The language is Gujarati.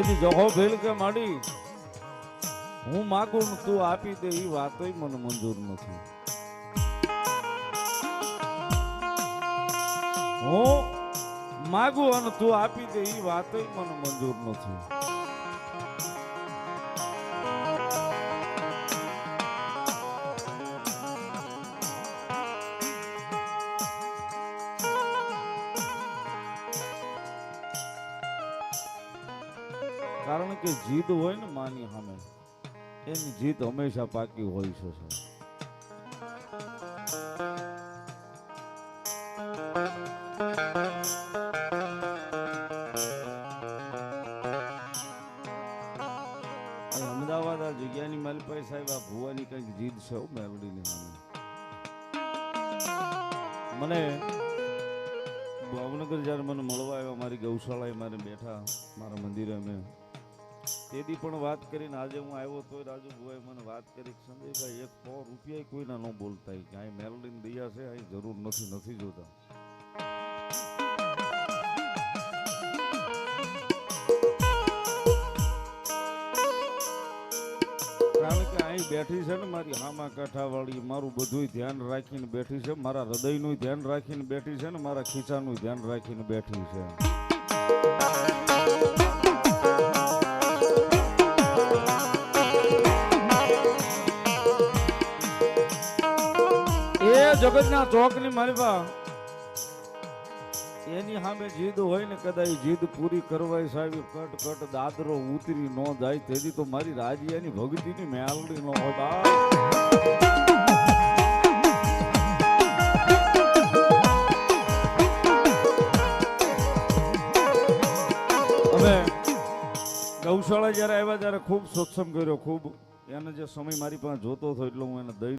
જહો ભેલ કે માડી. હું માગું તું આપી દે એ વાતો મને મંજૂર નથી. હું માગું અને તું આપી દે એ વાતો મને મંજૂર નથી. કારણ કે જીદ હોય ને માની સામે, એની જીત હંમેશા પાકી હોય છે. અમદાવાદ આ જગ્યાની મારી પાસે સાહેબ, આ ભુવાની કંઈક જીદ છે સામે મને ભાવનગર જ્યારે મને મળવા આવ્યા, મારી ગૌશાળાએ મારે બેઠા, મારા મંદિરે અમે તેથી પણ વાત કરીને આજે હું આવ્યો તો રાજુ ભુવાએ મને વાત કરી સંજયભાઈ એક સો રૂપિયા કોઈના ન બોલતા અહીં મેલડીન દયા છે અહીં જરૂર નથી નથી જોતા. કારણ કે અહીં બેઠી છે ને મારી હામા કાંઠાવાળી મારું બધું ધ્યાન રાખીને બેઠી છે, મારા હૃદયનું ધ્યાન રાખીને બેઠી છે ને મારા ખીચાનું ધ્યાન રાખીને બેઠી છે. જગતના ચોકની મારી પા એની સામે જીદ હોય ને કદાચ જીદ પૂરી કરવાય સાહેબ કટ કટ દાદરો ઉતરી ન જાય, તેથી તો મારી રાજ્યની ભક્તિની મેલડી ન હોય ગૌશાળા જ્યારે આવ્યા ત્યારે ખૂબ સત્સંગ કર્યો, ખૂબ. એને જે સમય મારી પાસે જોતો હતો, એટલે હું એને દઈ